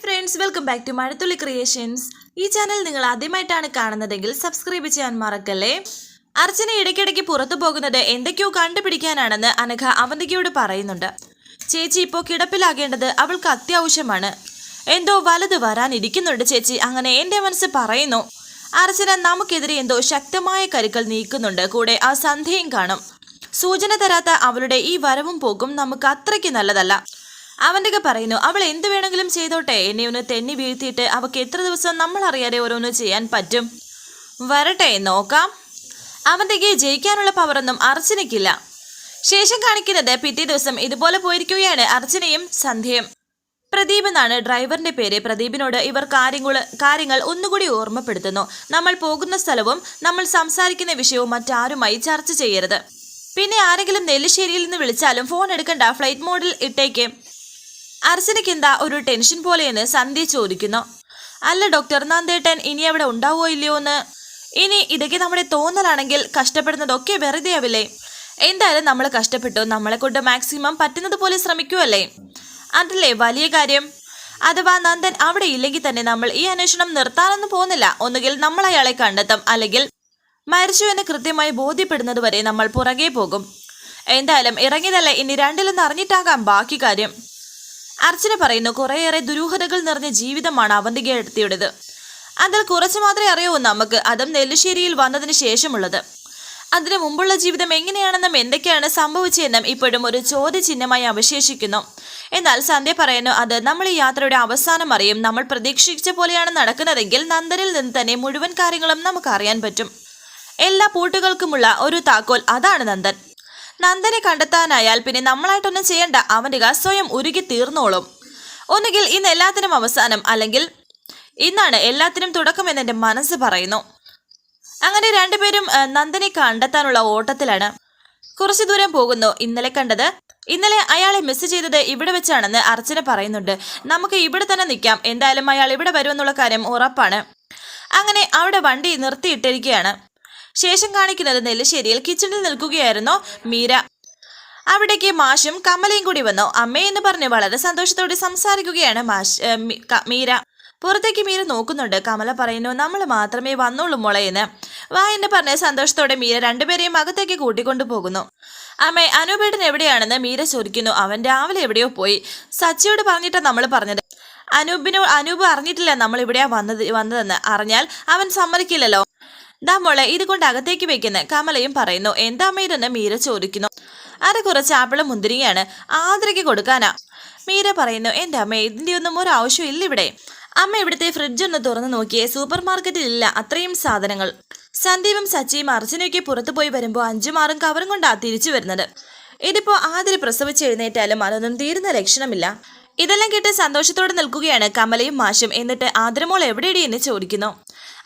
Friends welcome back to Mazhathulli creations ഈ channel നിങ്ങൾ ആദ്യമായിട്ടാണ് കാണുന്നതെങ്കിൽ സബ്സ്ക്രൈബ് ചെയ്യാൻ മറക്കല്ലേ? അർച്ചന ഇടയ്ക്കിടയ്ക്ക് പുറത്തു പോകുന്നത് എന്തൊക്കെയോ കണ്ടുപിടിക്കാനാണെന്ന് അനഘ അവന്തികയോട് പറയുന്നുണ്ട്. ചേച്ചി ഇപ്പോൾ കിടപ്പിലാകേണ്ടത് അവൾക്ക് അത്യാവശ്യമാണ്. എന്തോ വലത് വരാനിരിക്കുന്നുണ്ട് ചേച്ചി അങ്ങനെ എന്റെ മനസ്സ് പറയുന്നു. അർച്ചന നമുക്കെതിരെ എന്തോ ശക്തമായ കരുക്കൾ നീക്കുന്നുണ്ട് കൂടെ ആ സന്ധ്യയും കാണും. സൂചന തരാത്ത അവളുടെ ഈ വരവും പോക്കും നമുക്ക് അത്രയ്ക്ക് നല്ലതല്ല. അവന്റെ പറയുന്നു അവൾ എന്ത് വേണമെങ്കിലും ചെയ്തോട്ടെ എന്നെ ഒന്ന് തെന്നി വീഴ്ത്തിയിട്ട് അവൾക്ക് എത്ര ദിവസം നമ്മൾ അറിയാതെ ഓരോന്ന് ചെയ്യാൻ പറ്റും? വരട്ടെ നോക്കാം. അവന്റെ ജയിക്കാനുള്ള പവറൊന്നും അർച്ചനയ്ക്കില്ല. ശേഷം കാണിക്കുന്നത് പിറ്റേ ദിവസം ഇതുപോലെ പോയിരിക്കുകയാണ് അർച്ചനയും സന്ധ്യയും. പ്രദീപ് എന്നാണ് ഡ്രൈവറിന്റെ പേര്. പ്രദീപിനോട് ഇവർ കാര്യങ്ങൾ കാര്യങ്ങൾ ഒന്നുകൂടി ഓർമ്മപ്പെടുത്തുന്നു. നമ്മൾ പോകുന്ന സ്ഥലവും നമ്മൾ സംസാരിക്കുന്ന വിഷയവും മറ്റാരുമായി ചർച്ച ചെയ്യരുത്. പിന്നെ ആരെങ്കിലും നെല്ലിശ്ശേരിയിൽ നിന്ന് വിളിച്ചാലും ഫോൺ എടുക്കണ്ട ഫ്ലൈറ്റ് മോഡിൽ ഇട്ടേക്ക്. അർച്ചനയ്ക്ക് എന്താ ഒരു ടെൻഷൻ പോലെയെന്ന് സന്ധ്യ ചോദിക്കുന്നു. അല്ല ഡോക്ടർ നന്ദേട്ടൻ ഇനി അവിടെ ഉണ്ടാവോ ഇല്ലയോ എന്ന്? ഇനി ഇതൊക്കെ നമ്മുടെ തോന്നലാണെങ്കിൽ കഷ്ടപ്പെടുന്നതൊക്കെ വെറുതെ ആവില്ലേ? എന്തായാലും നമ്മൾ കഷ്ടപ്പെട്ടു. നമ്മളെ കൊണ്ട് മാക്സിമം പറ്റുന്നത് പോലെ ശ്രമിക്കുമല്ലേ അതല്ലേ വലിയ കാര്യം? അഥവാ നന്ദൻ അവിടെ ഇല്ലെങ്കിൽ തന്നെ നമ്മൾ ഈ അന്വേഷണം നിർത്താനൊന്നും പോകുന്നില്ല. ഒന്നുകിൽ നമ്മൾ അയാളെ കണ്ടെത്തും. അല്ലെങ്കിൽ മരിച്ചു എന്ന് കൃത്യമായി ബോധ്യപ്പെടുന്നത് വരെ നമ്മൾ പുറകെ പോകും. എന്തായാലും ഇറങ്ങിയതല്ലേ ഇനി രണ്ടിലൊന്ന് അറിഞ്ഞിട്ടാകാം ബാക്കി കാര്യം. അർച്ചന പറയുന്നു കുറേയേറെ ദുരൂഹതകൾ നിറഞ്ഞ ജീവിതമാണ് അവന്തിക എടുത്തിയുടേത് അതിൽ കുറച്ച് മാത്രമേ അറിയൂ നമുക്ക് അതും നെല്ലിശ്ശേരിയിൽ വന്നതിന് ശേഷമുള്ളത്. അതിനു മുമ്പുള്ള ജീവിതം എങ്ങനെയാണെന്നും എന്തൊക്കെയാണ് സംഭവിച്ചതെന്നും ഇപ്പോഴും ഒരു ചോദ്യചിഹ്നമായി അവശേഷിക്കുന്നു. എന്നാൽ സന്ധ്യ പറയുന്നു അത് നമ്മൾ ഈ യാത്രയുടെ അവസാനം അറിയും. നമ്മൾ പ്രതീക്ഷിച്ച പോലെയാണ് നടക്കുന്നതെങ്കിൽ നന്ദനിൽ നിന്ന് തന്നെ മുഴുവൻ കാര്യങ്ങളും നമുക്ക് അറിയാൻ പറ്റും. എല്ലാ പൂട്ടുകൾക്കുമുള്ള ഒരു താക്കോൽ അതാണ് നന്ദൻ. നന്ദനെ കണ്ടെത്താനായാൽ പിന്നെ നമ്മളായിട്ടൊന്നും ചെയ്യണ്ട. അവന്റെ സ്വയം ഉരുകി തീർന്നോളും. ഒന്നുകിൽ ഇന്ന് എല്ലാത്തിനും അവസാനം അല്ലെങ്കിൽ ഇന്നാണ് എല്ലാത്തിനും തുടക്കമെന്ന് എന്റെ മനസ്സ് പറയുന്നു. അങ്ങനെ രണ്ടുപേരും നന്ദനെ കണ്ടെത്താനുള്ള ഓട്ടത്തിലാണ്. കുറച്ചു ദൂരം പോകുന്നു. ഇന്നലെ കണ്ടത് ഇന്നലെ അയാളെ മിസ് ചെയ്തത് ഇവിടെ വെച്ചാണെന്ന് അർച്ചന പറയുന്നുണ്ട്. നമുക്ക് ഇവിടെ തന്നെ നിൽക്കാം. എന്തായാലും അയാൾ ഇവിടെ വരുമെന്നുള്ള കാര്യം ഉറപ്പാണ്. അങ്ങനെ അവിടെ വണ്ടി നിർത്തിയിട്ടിരിക്കുകയാണ്. ശേഷം കാണിക്കുന്നത് നെല്ലിശ്ശേരിയിൽ കിച്ചണിൽ നിൽക്കുകയായിരുന്നു മീര. അവിടേക്ക് മാഷും കമലയും കൂടി വന്നു. അമ്മയെന്ന് പറഞ്ഞ് വളരെ സന്തോഷത്തോടെ സംസാരിക്കുകയാണ് മാഷ് മീര. പുറത്തേക്ക് മീര നോക്കുന്നുണ്ട്. കമല പറയുന്നു നമ്മൾ മാത്രമേ വന്നുള്ളൂ മുളയെന്ന് വാ എന്ന് പറഞ്ഞ് സന്തോഷത്തോടെ മീര രണ്ടുപേരെയും അകത്തേക്ക് കൂട്ടിക്കൊണ്ടു പോകുന്നു. അമ്മേ അനൂപേട്ടൻ എവിടെയാണെന്ന് മീര ചോദിക്കുന്നു. അവൻ രാവിലെ എവിടെയോ പോയി. സച്ചിയോട് പറഞ്ഞിട്ടാണ് നമ്മൾ പറഞ്ഞത്. അനൂപിനോ അനൂപ് അറിഞ്ഞിട്ടില്ല നമ്മൾ ഇവിടെയാ വന്നത് വന്നതെന്ന്. അറിഞ്ഞാൽ അവൻ സമ്മതിക്കില്ലല്ലോ. ദാ മോളെ ഇത് കൊണ്ട് അകത്തേക്ക് വെക്കുന്ന. കമലയും പറയുന്നു എന്താ അമ്മ ഇതെന്ന്? മീര ചോദിക്കുന്നു. അര കുറച്ച് ആപ്പിളും മുന്തിരിങ്ങയാണ്. ആദരയ്ക്ക് കൊടുക്കാനാ. മീര പറയുന്നു എന്റെ അമ്മ ഇതിന്റെ ഒന്നും ഒരു ആവശ്യം ഇല്ല ഇവിടെ. അമ്മ ഇവിടുത്തെ ഫ്രിഡ്ജ് ഒന്ന് തുറന്നു നോക്കിയേ സൂപ്പർ മാർക്കറ്റിൽ ഇല്ല അത്രയും സാധനങ്ങൾ. സന്ദീപും സച്ചിയും അർച്ചനയൊക്കെ പുറത്തു പോയി വരുമ്പോൾ അഞ്ചുമാറും കവറും കൊണ്ടാ തിരിച്ചു വരുന്നത്. ഇതിപ്പോ ആതിരി പ്രസവിച്ച് എഴുന്നേറ്റാലും അതൊന്നും തീരുന്ന ലക്ഷണമില്ല. ഇതെല്ലാം കേട്ട് സന്തോഷത്തോടെ നിൽക്കുകയാണ് കമലയും മാഷും. എന്നിട്ട് ആതിരമോൾ എവിടെയടി എന്ന് ചോദിക്കുന്നു.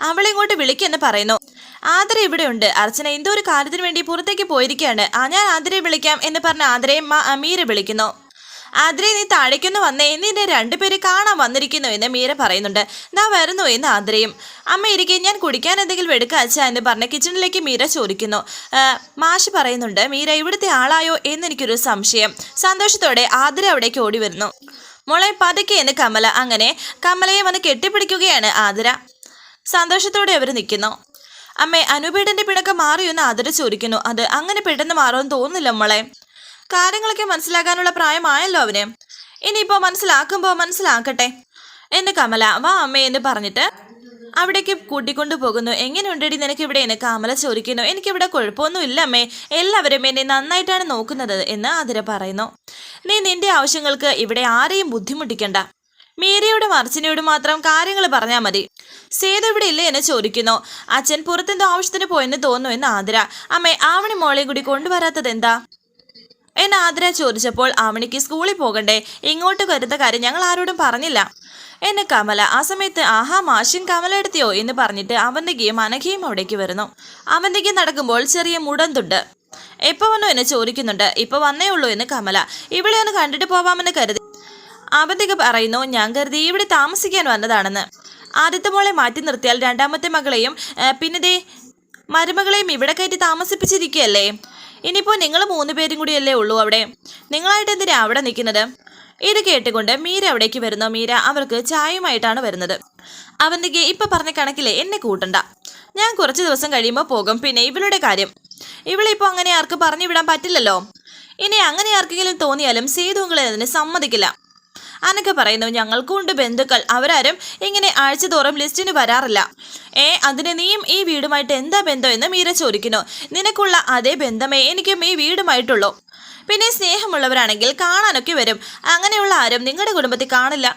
അവളെ ഇങ്ങോട്ട് വിളിക്കെന്ന് പറയുന്നു. ആദര ഇവിടെയുണ്ട്. അർച്ചന എന്തോ ഒരു കാര്യത്തിന് വേണ്ടി പുറത്തേക്ക് പോയിരിക്കുകയാണ്. ആ ഞാൻ ആതിരയെ വിളിക്കാം എന്ന് പറഞ്ഞ ആതിരയെ മാ മീര വിളിക്കുന്നു. ആതിരെ നീ താഴേക്കൊന്ന് വന്നേ. നിന്നെ രണ്ടുപേര് കാണാൻ വന്നിരിക്കുന്നു എന്ന് മീര പറയുന്നുണ്ട്. ദാ വരുന്നു എന്ന് ആതിരയും. അമ്മ ഇരിക്കെ ഞാൻ കുടിക്കാൻ എന്തെങ്കിലും എടുക്കുക അച്ഛ എന്ന് പറഞ്ഞ് കിച്ചണിലേക്ക് മീര ചോദിക്കുന്നു. മാഷ് പറയുന്നുണ്ട് മീര ഇവിടുത്തെ ആളായോ എന്നെനിക്കൊരു സംശയം. സന്തോഷത്തോടെ ആതിര അവിടേക്ക് ഓടി വരുന്നു. മോളെ പതുക്കെ എന്ന് കമല. അങ്ങനെ കമലയെ വന്ന് കെട്ടിപ്പിടിക്കുകയാണ് ആതിര. സന്തോഷത്തോടെ അവർ നിൽക്കുന്നു അമ്മേ അനുപേടന്റെ പിണക്കം മാറിയോ എന്ന് ആതിര ചോദിക്കുന്നു അത് അങ്ങനെ പെട്ടെന്ന് മാറുമെന്ന് തോന്നുന്നില്ല നമ്മളെ കാര്യങ്ങളൊക്കെ മനസ്സിലാക്കാനുള്ള പ്രായമായല്ലോ അവന്. ഇനിയിപ്പോ മനസ്സിലാക്കുമ്പോ മനസ്സിലാക്കട്ടെ. എന്ന് കമല വാ അമ്മേ എന്ന് പറഞ്ഞിട്ട് അവിടേക്ക് കൂട്ടിക്കൊണ്ടു പോകുന്നു എങ്ങനെയുണ്ടടി നിനക്ക് ഇവിടെ? എന്നെ കമല ചോദിക്കുന്നു. എനിക്കിവിടെ കുഴപ്പമൊന്നും ഇല്ല അമ്മേ. എല്ലാവരും എന്നെ നന്നായിട്ടാണ് നോക്കുന്നത് എന്ന് ആതിര പറയുന്നു. നീ നിന്റെ ആവശ്യങ്ങൾക്ക് ഇവിടെ ആരെയും ബുദ്ധിമുട്ടിക്കണ്ട. മീരയോടും അർച്ചനയോടും മാത്രം കാര്യങ്ങൾ പറഞ്ഞാൽ മതി. സേതു ഇവിടെ ഇല്ലേ എന്ന് ചോദിക്കുന്നു. അച്ഛൻ പുറത്തെന്തോ ആവശ്യത്തിന് പോയെന്ന് തോന്നുന്നു എന്ന് ആതിര. അമ്മേ ആവണി മോളെ കൂടി കൊണ്ടുവരാത്തത് എന്താ? എന്ന് ആതിര ചോദിച്ചപ്പോൾ ആവണിക്ക് സ്കൂളിൽ പോകണ്ടേ? ഇങ്ങോട്ട് വരുന്ന കാര്യം ഞങ്ങൾ ആരോടും പറഞ്ഞില്ല. എന്നെ കമല ആ സമയത്ത് ആഹാ മാഷിൻ കമല എടുത്തിയോ? എന്ന് പറഞ്ഞിട്ട് അവന്തികയും അനഘയും അവിടേക്ക് വരുന്നു. അവന്തിക നടക്കുമ്പോൾ ചെറിയ മുടന്തുണ്ട്. എപ്പോ വന്നു? എന്നെ ചോദിക്കുന്നുണ്ട്. ഇപ്പൊ വന്നേ ഉള്ളൂ എന്ന് കമല. ഇവിടെ ഒന്ന് കണ്ടിട്ട് പോവാമെന്ന് കരുതി അവന്തിക പറയുന്നു ഞാൻ കരുതി ഇവിടെ താമസിക്കാൻ വന്നതാണെന്ന്. ആദ്യത്തെ മോളെ മാറ്റി നിർത്തിയാൽ രണ്ടാമത്തെ മകളെയും പിന്നെ ദേ മരുമകളെയും ഇവിടെ കയറ്റി താമസിപ്പിച്ചിരിക്കുകയല്ലേ? ഇനിയിപ്പോൾ നിങ്ങൾ മൂന്ന് പേരും കൂടിയല്ലേ ഉള്ളൂ അവിടെ. നിങ്ങളായിട്ട് എന്തിനാ അവിടെ നിൽക്കുന്നത്? ഇത് കേട്ടുകൊണ്ട് മീര അവിടേക്ക് വരുന്നു. മീര അവർക്ക് ചായയുമായിട്ടാണ് വരുന്നത്. അവന്തിക്ക് ഇപ്പം പറഞ്ഞ കണക്കിലെ എന്നെ കൂട്ടണ്ട. ഞാൻ കുറച്ച് ദിവസം കഴിയുമ്പോൾ പോകും. പിന്നെ ഇവളുടെ കാര്യം. ഇവളിപ്പോ അങ്ങനെ ആർക്ക് പറഞ്ഞു വിടാൻ പറ്റില്ലല്ലോ. ഇനി അങ്ങനെ ആർക്കെങ്കിലും തോന്നിയാലും സേതുങ്ങളെ അതിന് സമ്മതിക്കില്ല. അനക്ക പറയുന്നു ഞങ്ങൾക്കുണ്ട് ബന്ധുക്കൾ. അവരാരും ഇങ്ങനെ ആഴ്ച തോറും ലിസ്റ്റിന് വരാറില്ല. ഏ അതിന് നീയും ഈ വീടുമായിട്ട് എന്താ ബന്ധം എന്ന് മീര ചോദിക്കുന്നു. നിനക്കുള്ള അതേ ബന്ധമേ എനിക്കും ഈ വീടുമായിട്ടുള്ളൂ. പിന്നെ സ്നേഹമുള്ളവരാണെങ്കിൽ കാണാനൊക്കെ വരും. അങ്ങനെയുള്ള ആരും നിങ്ങളുടെ കുടുംബത്തിൽ കാണില്ല.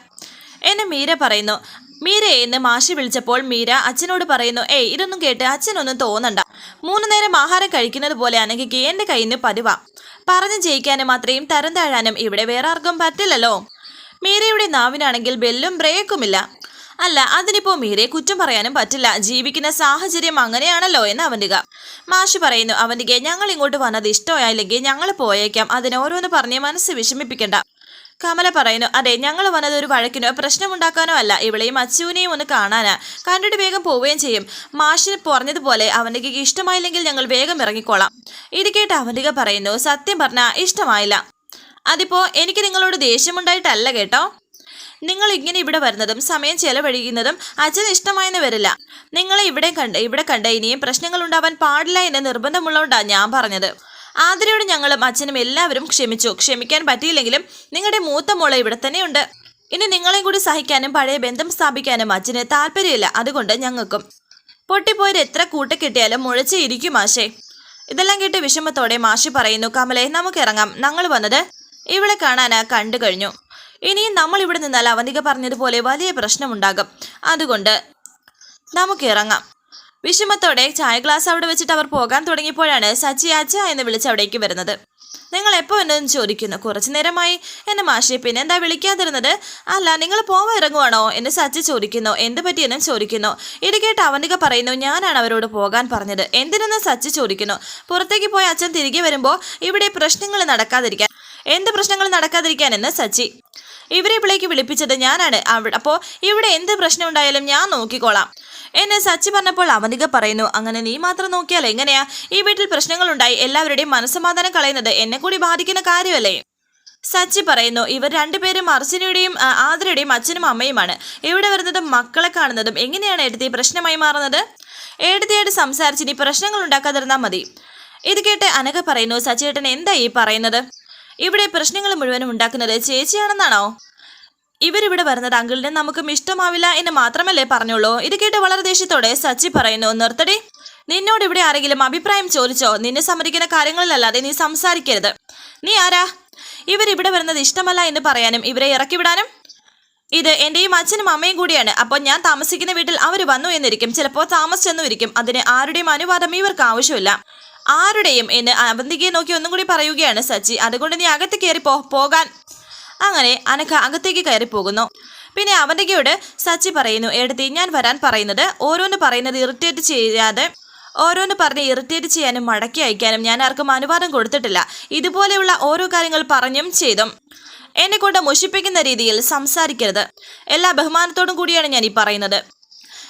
എന്നെ മീര പറയുന്നു. മീരയെ എന്ന് മാഷി വിളിച്ചപ്പോൾ മീര അച്ഛനോട് പറയുന്നു ഏയ് ഇതൊന്നും കേട്ട് അച്ഛനൊന്നും തോന്നണ്ട. മൂന്ന് നേരം ആഹാരം കഴിക്കുന്നത് പോലെ അനഘയ്ക്ക് എന്റെ കയ്യിൽ നിന്ന് പതിവാ. പറഞ്ഞു ജയിക്കാനും അത്രയും തരം താഴാനും ഇവിടെ വേറെ ആർക്കും പറ്റില്ലല്ലോ. മീരയുടെ നാവിനാണെങ്കിൽ ബെല്ലും ബ്രേക്കുമില്ല. അല്ല അതിനിപ്പോ മീരയെ കുറ്റം പറയാനും പറ്റില്ല. ജീവിക്കുന്ന സാഹചര്യം അങ്ങനെയാണല്ലോ എന്ന് അവന്തിക മാഷ് പറയുന്നു അവന്തിക ഞങ്ങൾ ഇങ്ങോട്ട് വന്നത് ഇഷ്ടമായില്ലെങ്കിൽ ഞങ്ങൾ പോയേക്കാം. അതിന് ഓരോന്ന് പറഞ്ഞ് മനസ്സ് വിഷമിപ്പിക്കണ്ട. കമല പറയുന്നു അതെ ഞങ്ങൾ വന്നത് ഒരു വഴക്കിനോ പ്രശ്നമുണ്ടാക്കാനോ അല്ല. ഇവളെയും അച്ചുവിനെയും ഒന്ന് കാണാനാ. കണ്ടിട്ട് വേഗം പോവുകയും ചെയ്യും. മാഷിന് പറഞ്ഞതുപോലെ അവന്തിക്ക് ഇഷ്ടമായില്ലെങ്കിൽ ഞങ്ങൾ വേഗം ഇറങ്ങിക്കോളാം. ഇത് കേട്ട് അവന്തിക പറയുന്നു സത്യം പറഞ്ഞാൽ ഇഷ്ടമായില്ല. അതിപ്പോ എനിക്ക് നിങ്ങളോട് ദേഷ്യമുണ്ടായിട്ടല്ല കേട്ടോ. നിങ്ങൾ ഇങ്ങനെ ഇവിടെ വരുന്നതും സമയം ചെലവഴിക്കുന്നതും അച്ഛൻ ഇഷ്ടമായെന്ന് വരില്ല. നിങ്ങളെ ഇവിടെ കണ്ട് ഇവിടെ കണ്ട ഇനിയും പ്രശ്നങ്ങൾ ഉണ്ടാവാൻ പാടില്ല എന്ന് നിർബന്ധമുള്ളതുകൊണ്ടാണ് ഞാൻ പറഞ്ഞത്. ആതിരയോട് ഞങ്ങളും അച്ഛനും എല്ലാവരും ക്ഷമിച്ചു. ക്ഷമിക്കാൻ പറ്റിയില്ലെങ്കിലും നിങ്ങളുടെ മൂത്ത മോളെ ഇവിടെ തന്നെയുണ്ട്. ഇനി നിങ്ങളെയും കൂടി സഹിക്കാനും പഴയ ബന്ധം സ്ഥാപിക്കാനും അച്ഛന് താല്പര്യമില്ല. അതുകൊണ്ട് ഞങ്ങൾക്കും. പൊട്ടിപ്പോയത് എത്ര കൂട്ട കിട്ടിയാലും മുഴച്ചേ ഇരിക്കും മാഷേ. ഇതെല്ലാം കേട്ട് വിഷമത്തോടെ മാഷി പറയുന്നു കമലെ നമുക്ക് ഇറങ്ങാം. ഞങ്ങൾ വന്നത് ഇവളെ കാണാനാ കണ്ടു കഴിഞ്ഞു. ഇനിയും നമ്മൾ ഇവിടെ നിന്നാൽ അവന്തിക പറഞ്ഞതുപോലെ വലിയ പ്രശ്നമുണ്ടാകും. അതുകൊണ്ട് നമുക്ക് ഇറങ്ങാം. വിഷമത്തോടെ ചായ ഗ്ലാസ് അവിടെ വെച്ചിട്ട് അവർ പോകാൻ തുടങ്ങിയപ്പോഴാണ് സച്ചി അച്ച എന്ന് വിളിച്ച് അവിടേക്ക് വരുന്നത്. നിങ്ങൾ എപ്പോൾ എന്നെന്ന് ചോദിക്കുന്നു? കുറച്ചു നേരമായി. എന്നെ മാഷെ പിന്നെ എന്താ വിളിക്കാതിരുന്നത്? അല്ല നിങ്ങൾ പോവാൻ ഇറങ്ങുവാണോ എന്ന് സച്ചി ചോദിക്കുന്നു. എന്ത് പറ്റിയെന്നും ചോദിക്കുന്നു. ഇത് കേട്ട് അവനിക പറയുന്നു ഞാനാണ് അവരോട് പോകാൻ പറഞ്ഞത്. എന്തിനെന്ന് സച്ചി ചോദിക്കുന്നു. പുറത്തേക്ക് പോയ അച്ഛൻ തിരികെ വരുമ്പോൾ ഇവിടെ പ്രശ്നങ്ങൾ നടക്കാതിരിക്കാൻ എന്ത് പ്രശ്നങ്ങൾ നടക്കാതിരിക്കാനെന്ന് സച്ചി. ഇവരെ ഇവിടേക്ക് വിളിപ്പിച്ചത് ഞാനാണ്. അപ്പോൾ ഇവിടെ എന്ത് പ്രശ്നം ഉണ്ടായാലും ഞാൻ നോക്കിക്കോളാം. എന്നെ സച്ചി പറഞ്ഞപ്പോൾ അവനിക പറയുന്നു അങ്ങനെ നീ മാത്രം നോക്കിയാൽ എങ്ങനെയാ? ഈ വീട്ടിൽ പ്രശ്നങ്ങളുണ്ടായി എല്ലാവരുടെയും മനസ്സമാധാനം കളയുന്നത് എന്നെ കൂടി ബാധിക്കുന്ന കാര്യമല്ലേ? സച്ചി പറയുന്നു ഇവർ രണ്ടുപേരും അർച്ചനയുടെയും ആതിരയുടെയും അച്ഛനും അമ്മയുമാണ്. ഇവിടെ വരുന്നതും മക്കളെ കാണുന്നതും എങ്ങനെയാണ് എടുത്തി പ്രശ്നമായി മാറുന്നത്? എടുത്തിയായിട്ട് സംസാരിച്ച് ഇനി പ്രശ്നങ്ങൾ ഉണ്ടാക്കാതിരുന്നാൽ മതി. ഇത് കേട്ട് അനഘ പറയുന്നു സച്ചിയേട്ടൻ എന്താ ഈ പറയുന്നത്? ഇവിടെ പ്രശ്നങ്ങൾ മുഴുവനും ഉണ്ടാക്കുന്നത് ചേച്ചിയാണെന്നാണോ? ഇവരിവിടെ വരുന്നത് അങ്കിളിനെ നമുക്കും ഇഷ്ടമാവില്ല എന്ന് മാത്രമല്ലേ പറഞ്ഞുള്ളൂ. ഇത് കേട്ട് വളരെ ദേഷ്യത്തോടെ സച്ചി പറയുന്നു നിർത്തടി. നിന്നോട് ഇവിടെ ആരെങ്കിലും അഭിപ്രായം ചോദിച്ചോ? നിന്നെ സമ്മതിക്കുന്ന കാര്യങ്ങളിലല്ലാതെ നീ സംസാരിക്കരുത്. നീ ആരാ? ഇവരിവിടെ വരുന്നത് ഇഷ്ടമല്ല എന്ന് പറയാനും ഇവരെ ഇറക്കിവിടാനും? ഇത് എന്റെയും അച്ഛനും അമ്മയും കൂടിയാണ്. അപ്പോൾ ഞാൻ താമസിക്കുന്ന വീട്ടിൽ അവർ വന്നു എന്നിരിക്കും. ചിലപ്പോൾ താമസിച്ചെന്നും ഇരിക്കും അതിന് ആരുടെയും അനുവാദം ഇവർക്ക് ആവശ്യമില്ല. ആരുടെയും എന്ന് അവന്തികയെ നോക്കി ഒന്നും കൂടി പറയുകയാണ് സച്ചി. അതുകൊണ്ട് നീ അകത്ത് കയറി പോകാൻ. അങ്ങനെ അനഘ അകത്തേക്ക് കയറി പോകുന്നു. പിന്നെ അവന്തികയോട് സച്ചി പറയുന്നു എടുത്തി ഞാൻ വരാൻ പറയുന്നത് ഓരോന്ന് പറയുന്നത് ഇറിറ്റേറ്റ് ചെയ്യാതെ ഓരോന്ന് പറഞ്ഞ് ഇറിറ്റേറ്റ് ചെയ്യാനും മടക്കി അയക്കാനും ഞാൻ ആർക്കും അനുവാദം കൊടുത്തിട്ടില്ല. ഇതുപോലെയുള്ള ഓരോ കാര്യങ്ങൾ പറഞ്ഞും ചെയ്തും എന്നെ കൊണ്ട് മുഷിപ്പിക്കുന്ന രീതിയിൽ സംസാരിക്കരുത്. എല്ലാ ബഹുമാനത്തോടും കൂടിയാണ് ഞാൻ ഈ പറയുന്നത്.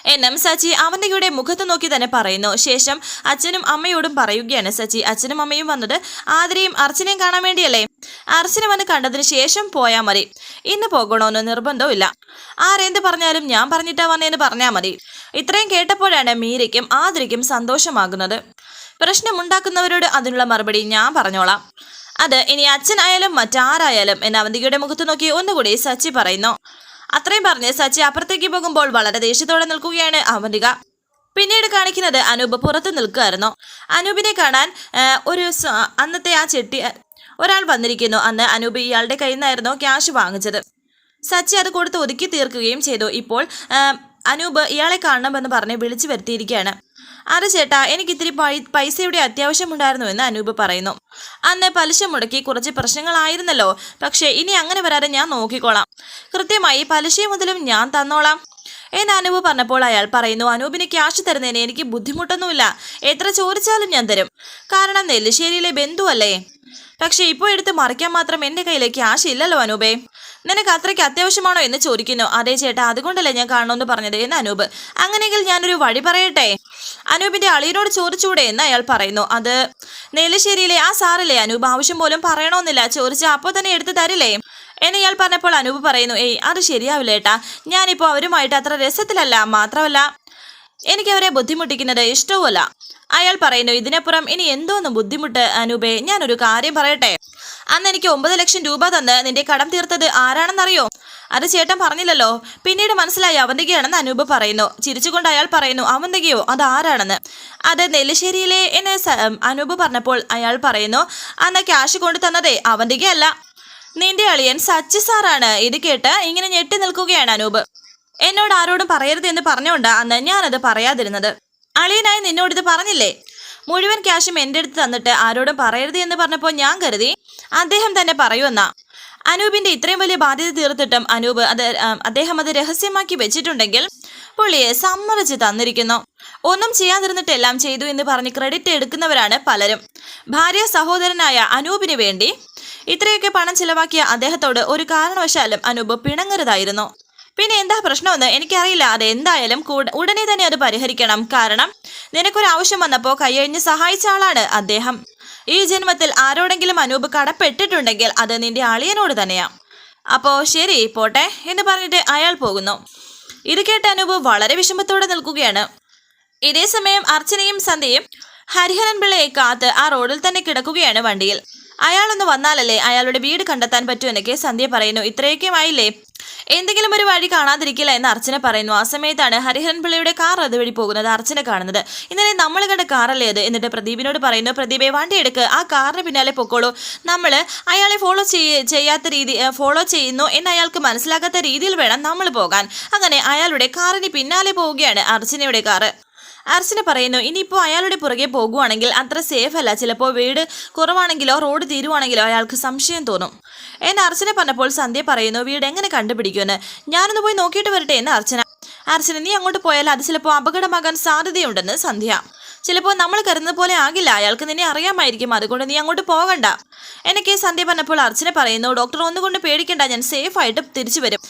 എന്നും സച്ചി അവന്തികയുടെ മുഖത്ത് നോക്കി തന്നെ പറയുന്നു. ശേഷം അച്ഛനും അമ്മയോടും പറയുകയാണ് സച്ചി. അച്ഛനും അമ്മയും വന്നത് ആതിരയും അർച്ചനയും കാണാൻ വേണ്ടിയല്ലേ? അർച്ചന വന്ന് കണ്ടതിന് ശേഷം പോയാൽ മതി. ഇന്ന് പോകണമെന്ന് നിർബന്ധമില്ല ആരെന്ത് പറഞ്ഞാലും ഞാൻ പറഞ്ഞിട്ടാ വന്നേന്ന് പറഞ്ഞാൽ മതി. ഇത്രയും കേട്ടപ്പോഴാണ് മീരയ്ക്കും ആതിരയ്ക്കും സന്തോഷമാകുന്നത്. പ്രശ്നമുണ്ടാക്കുന്നവരോട് അതിനുള്ള മറുപടി ഞാൻ പറഞ്ഞോളാം. അത് ഇനി അച്ഛനായാലും മറ്റാരായാലും എന്ന് അവന്തികയുടെ മുഖത്ത് നോക്കി ഒന്നുകൂടി സച്ചി പറയുന്നു. അത്രയും പറഞ്ഞ് സച്ചി അപ്പുറത്തേക്ക് പോകുമ്പോൾ വളരെ ദേഷ്യത്തോടെ നിൽക്കുകയാണ് അവന്തിക പിന്നീട് കാണിക്കുന്നത് അനൂപ് പുറത്ത് നിൽക്കുകയായിരുന്നു. അനൂപിനെ കാണാൻ ഒരു അന്നത്തെ ആ ചെട്ടി ഒരാൾ വന്നിരിക്കുന്നു. അന്ന് അനൂപ് ഇയാളുടെ കയ്യിൽ നിന്നായിരുന്നു ക്യാഷ് വാങ്ങിച്ചത്. സച്ചി അത് കൊടുത്ത് ഒതുക്കി തീർക്കുകയും ചെയ്തു. ഇപ്പോൾ അനൂപ് ഇയാളെ കാണണമെന്ന് പറഞ്ഞ് വിളിച്ചു വരുത്തിയിരിക്കുകയാണ്. അത് ചേട്ടാ എനിക്ക് ഇത്തിരി പൈസയുടെ അത്യാവശ്യമുണ്ടായിരുന്നു എന്ന് അനൂപ് പറയുന്നു. അന്ന് പലിശ മുടക്കി കുറച്ച് പ്രശ്നങ്ങളായിരുന്നല്ലോ. പക്ഷേ ഇനി അങ്ങനെ വരാതെ ഞാൻ നോക്കിക്കോളാം. കൃത്യമായി പലിശയും മുതലും ഞാൻ തന്നോളാം എന്ന് അനൂപ് പറഞ്ഞപ്പോൾ അയാൾ പറയുന്നു അനൂപിന് ക്യാഷ് തരുന്നതിന് എനിക്ക് ബുദ്ധിമുട്ടൊന്നുമില്ല. എത്ര ചോദിച്ചാലും ഞാൻ തരും. കാരണം നെല്ലിശ്ശേരിയിലെ ബന്ധുവല്ലേ? പക്ഷെ ഇപ്പോൾ എടുത്ത് മറിക്കാൻ മാത്രം എന്റെ കയ്യിൽ ക്യാഷ് ഇല്ലല്ലോ അനൂപേ. നിനക്ക് അത്രയ്ക്ക് അത്യാവശ്യമാണോ എന്ന് ചോദിക്കുന്നു. അതേ ചേട്ടാ അതുകൊണ്ടല്ലേ ഞാൻ കാണണമെന്ന് പറഞ്ഞത് എന്ന് അനൂപ്. അങ്ങനെയെങ്കിൽ ഞാനൊരു വഴി പറയട്ടെ? അനൂപിന്റെ അളിയനോട് ചോദിച്ചൂടെ എന്ന് അയാൾ പറയുന്നു. അത് നെല്ലിശ്ശേരിയിലെ ആ സാറില്ലേ അനൂപ്? ആവശ്യം പോലും പറയണമെന്നില്ല ചോദിച്ച അപ്പോൾ തന്നെ എടുത്തു തരില്ലേ? എന്ന് ഇയാൾ പറഞ്ഞപ്പോൾ അനൂപ് പറയുന്നു ഏയ് അത് ശരിയാവില്ല ഏട്ടാ. ഞാനിപ്പോൾ അവരുമായിട്ട് അത്ര രസത്തിലല്ല. മാത്രമല്ല എനിക്ക് അവരെ ബുദ്ധിമുട്ടിക്കുന്നത് ഇഷ്ടവുമല്ല. അയാൾ പറയുന്നു ഇതിനപ്പുറം ഇനി എന്തോന്ന് ബുദ്ധിമുട്ട് അനൂപേ? ഞാനൊരു കാര്യം പറയട്ടെ? അന്ന് എനിക്ക് ഒമ്പത് ലക്ഷം രൂപ തന്ന് നിന്റെ കടം തീർത്തത് ആരാണെന്നറിയോ? അത് ചേട്ടൻ പറഞ്ഞില്ലല്ലോ. പിന്നീട് മനസ്സിലായി അവന്തികയാണെന്ന് അനൂപ് പറയുന്നു. ചിരിച്ചുകൊണ്ട് അയാൾ പറയുന്നു അവന്തികയോ? അത് ആരാണെന്ന്? അത് നെല്ലിശ്ശേരിയിലെ എന്ന് അനൂപ് പറഞ്ഞപ്പോൾ അയാൾ പറയുന്നു അന്ന് ക്യാഷ് കൊണ്ടു തന്നതേ അവന്തികയല്ല. നിന്റെ അളിയൻ സച്ചി സാറാണ് ഇത് കേട്ട് ഇങ്ങനെ ഞെട്ടി നിൽക്കുകയാണ് അനൂപ്. എന്നോട് ആരോടും പറയരുത് എന്ന് പറഞ്ഞുകൊണ്ടാ അന്ന് ഞാനത് പറയാതിരുന്നത്. അളിയനായി നിന്നോട് ഇത് പറഞ്ഞില്ലേ? മുഴുവൻ ക്യാഷും എന്റെ അടുത്ത് തന്നിട്ട് ആരോടും പറയരുത് എന്ന് പറഞ്ഞപ്പോൾ ഞാൻ കരുതി. അദ്ദേഹം തന്നെ പറയുമെന്നാ അനൂപിന്റെ ഇത്രയും വലിയ ബാധ്യത തീർത്തിട്ടും അനൂപ് അത് അദ്ദേഹം അത് രഹസ്യമാക്കി വെച്ചിട്ടുണ്ടെങ്കിൽ പുള്ളിയെ സമ്മതിച്ച് തന്നിരിക്കുന്നു. ഒന്നും ചെയ്യാതിരുന്നിട്ട് എല്ലാം ചെയ്തു എന്ന് പറഞ്ഞ് ക്രെഡിറ്റ് എടുക്കുന്നവരാണ് പലരും. ഭാര്യ സഹോദരനായ അനൂപിന് വേണ്ടി ഇത്രയൊക്കെ പണം ചിലവാക്കിയ അദ്ദേഹത്തോട് ഒരു കാരണവശാലും അനൂപ് പിണങ്ങരുതായിരുന്നു. പിന്നെ എന്താ പ്രശ്നമെന്ന് എനിക്കറിയില്ല. അത് എന്തായാലും ഉടനെ തന്നെ അത് പരിഹരിക്കണം. കാരണം നിനക്കൊരു ആവശ്യം വന്നപ്പോൾ കൈയഴിഞ്ഞ് സഹായിച്ച ആളാണ് അദ്ദേഹം. ഈ ജന്മത്തിൽ ആരോടെങ്കിലും അനൂപ് കടപ്പെട്ടിട്ടുണ്ടെങ്കിൽ അത് നിന്റെ അളിയനോട് തന്നെയാ. അപ്പോ ശരി പോട്ടെ എന്ന് പറഞ്ഞിട്ട് അയാൾ പോകുന്നു. ഇത് കേട്ട് അനൂപ് വളരെ വിഷമത്തോടെ നിൽക്കുകയാണ്. ഇതേസമയം അർച്ചനയും സന്ധ്യയും ഹരിഹരൻ പിള്ളയെ കാത്ത് ആ റോഡിൽ തന്നെ കിടക്കുകയാണ് വണ്ടിയിൽ. അയാളൊന്ന് വന്നാലല്ലേ അയാളുടെ വീട് കണ്ടെത്താൻ പറ്റൂ എന്നൊക്കെ സന്ധ്യ പറയുന്നു. ഇത്രയൊക്കെ ആയില്ലേ എന്തെങ്കിലും ഒരു വഴി കാണാതിരിക്കില്ല എന്ന് അർച്ചന പറയുന്നു. ആ സമയത്താണ് ഹരിഹരൻ പിള്ളയുടെ കാർ അതുവഴി പോകുന്നത് അർച്ചന കാണുന്നത്. ഇന്നലെ നമ്മൾ കണ്ട കാറല്ലേ അത്? എന്നിട്ട് പ്രദീപിനോട് പറയുന്നു പ്രദീപെ വണ്ടി എടുക്ക് ആ കാറിന് പിന്നാലെ പൊക്കോളൂ. നമ്മൾ അയാളെ ഫോളോ ചെയ്യാത്ത രീതി ഫോളോ ചെയ്യുന്നു എന്ന് അയാൾക്ക് മനസ്സിലാക്കാത്ത രീതിയിൽ വേണം നമ്മൾ പോകാൻ. അങ്ങനെ അയാളുടെ കാറിന് പിന്നാലെ പോവുകയാണ് അർച്ചനയുടെ കാറ്. അർച്ചന പറയുന്നു ഇനിയിപ്പോൾ അയാളുടെ പുറകെ പോകുവാണെങ്കിൽ അത്ര സേഫ് അല്ല. ചിലപ്പോൾ വീട് കുറവാണെങ്കിലോ റോഡ് തീരുവാണെങ്കിലോ അയാൾക്ക് സംശയം തോന്നും. എന്ന് അർച്ചന പറഞ്ഞപ്പോൾ സന്ധ്യ പറയുന്നു വീട് എങ്ങനെ കണ്ടുപിടിക്കുമെന്ന്? ഞാനൊന്ന് പോയി നോക്കിയിട്ട് വരട്ടെ എന്ന് അർച്ചന അർച്ചന നീ അങ്ങോട്ട് പോയാൽ അത് ചിലപ്പോൾ അപകടമാകാൻ സാധ്യതയുണ്ടെന്ന് സന്ധ്യ. ചിലപ്പോൾ നമ്മൾ കരുതുന്ന പോലെ ആകില്ല. അയാൾക്ക് നിന്നെ അറിയാമായിരിക്കും. അതുകൊണ്ട് നീ അങ്ങോട്ട് പോകണ്ട. എനിക്ക് സന്ധ്യ പറഞ്ഞപ്പോൾ അർച്ചന പറയുന്നു ഡോക്ടർ ഒന്നുകൊണ്ട് പേടിക്കണ്ട. ഞാൻ സേഫ് ആയിട്ട് തിരിച്ചു വരും.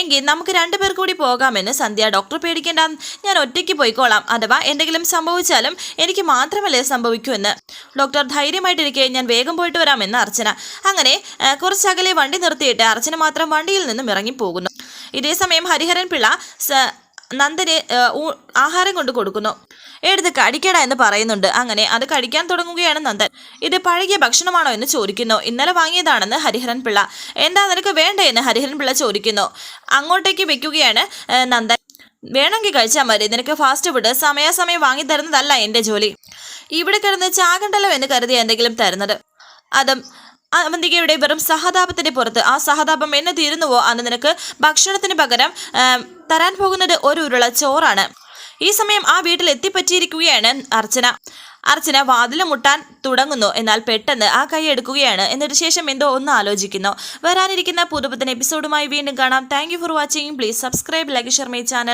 എങ്കിൽ നമുക്ക് രണ്ടുപേർ കൂടി പോകാമെന്ന് സന്ധ്യ ഡോക്ടർ പേടിക്കേണ്ട. ഞാൻ ഒറ്റയ്ക്ക് പോയിക്കോളാം. അഥവാ എന്തെങ്കിലും സംഭവിച്ചാലും എനിക്ക് മാത്രമല്ലേ സംഭവിക്കൂ എന്ന്. ഡോക്ടർ ധൈര്യമായിട്ടിരിക്കെ. ഞാൻ വേഗം പോയിട്ട് വരാമെന്ന് അർച്ചന. അങ്ങനെ കുറച്ചകലെ വണ്ടി നിർത്തിയിട്ട് അർച്ചന മാത്രം വണ്ടിയിൽ നിന്നും ഇറങ്ങിപ്പോകുന്നു. ഇതേ സമയം ഹരിഹരൻ പിള്ള നന്ദന് ആഹാരം കൊണ്ട് കൊടുക്കുന്നു. എടുത്ത് കടിക്കട എന്ന് പറയുന്നുണ്ട്. അങ്ങനെ അത് കഴിക്കാൻ തുടങ്ങുകയാണ് നന്ദൻ. ഇത് പഴകിയ ഭക്ഷണമാണോ എന്ന് ചോദിക്കുന്നു. ഇന്നലെ വാങ്ങിയതാണെന്ന് ഹരിഹരൻ പിള്ള. എന്താ നിനക്ക് വേണ്ടേ എന്ന് ഹരിഹരൻ പിള്ള ചോദിക്കുന്നു. അങ്ങോട്ടേക്ക് വെക്കുകയാണ് നന്ദൻ. വേണമെങ്കിൽ കഴിച്ചാൽ മതി. നിനക്ക് ഫാസ്റ്റ് ഫുഡ് സമയാസമയം വാങ്ങി തരുന്നതല്ല എന്റെ ജോലി. ഇവിടെ കിടന്ന് ചാകണ്ടല്ലോ എന്ന് കരുതി എന്തെങ്കിലും തരുന്നത്. അതും അവന്തികയുടെ വെറും സഹതാപത്തിന്റെ പുറത്ത്. ആ സഹതാപം എന്ന് തീരുന്നുവോ? അന്ന് നിനക്ക് ഭക്ഷണത്തിന് പകരം തരാൻ പോകുന്നത് ഒരു ഉരുള ചോറാണ്. ഈ സമയം ആ വീട്ടിൽ എത്തിപ്പറ്റിയിരിക്കുകയാണ് അർച്ചന. അർച്ചന വാതിൽ മുട്ടാൻ തുടങ്ങുന്നു. എന്നാൽ പെട്ടെന്ന് ആ കൈ എടുക്കുകയാണ്. എന്നിട്ട് ശേഷം എന്തോ ഒന്ന് ആലോചിക്കുന്നു. വരാനിരിക്കുന്ന പുതുപുത്തൻ എപ്പിസോഡുമായി വീണ്ടും കാണാം. Thank for watching please subscribe like share my channel